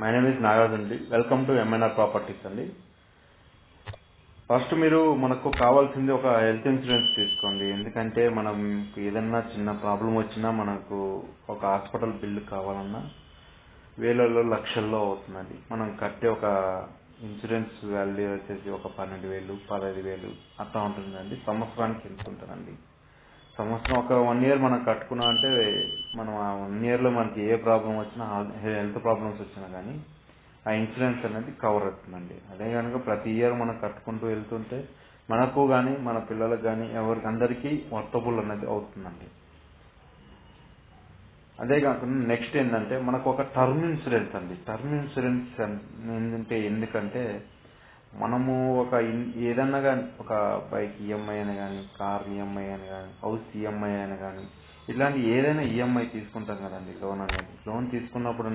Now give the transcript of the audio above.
My name is Nagaraj అండి welcome to M N R properties అండి first మీరు మనకు కావాల్సింది ఒక హెల్త్ ఇన్సూరెన్స్ తీసుకోండి. ఎందుకంటే మనం ఏదన్నా చిన్న ప్రాబ్లం వచ్చినా మనకు ఒక హాస్పిటల్ బిల్లు కావాలన్నా వేలలో లక్షల్లో అవుతుందండి. మనం కట్టే ఒక ఇన్సూరెన్స్ వాల్యూ వచ్చేసి ఒక పన్నెండు వేలు పదహైదు వేలు అట్లా ఉంటుందండి. సంవత్సరానికి ఎంత ఉంటుందండి? సంవత్సరం ఒక వన్ ఇయర్ మనం కట్టుకున్నా అంటే మనం ఆ వన్ ఇయర్లో మనకి ఏ ప్రాబ్లం వచ్చినా హెల్త్ ప్రాబ్లమ్స్ వచ్చినా కానీ ఆ ఇన్సూరెన్స్ అనేది కవర్ అవుతుందండి. అదే కనుక ప్రతి ఇయర్ మనం కట్టుకుంటూ వెళ్తుంటే మనకు కానీ మన పిల్లలకు కానీ ఎవరికి అందరికీ వర్తబుల్ అనేది అవుతుందండి. అదే కాకుండా నెక్స్ట్ ఏంటంటే మనకు ఒక టర్మ్ ఇన్సూరెన్స్ అండి. టర్మ్ ఇన్సూరెన్స్ ఏంటంటే ఎందుకంటే మనము ఒక ఇన్- ఏదన్నా కానీ ఒక బైక్ ఈఎంఐ అని కానీ కార్ ఈఎంఐ అని కానీ హౌస్ ఈఎంఐ అని కానీ ఇలాంటి ఏదైనా ఈఎంఐ తీసుకుంటాం కదండి లోన్ అనేది. లోన్ తీసుకున్నప్పుడు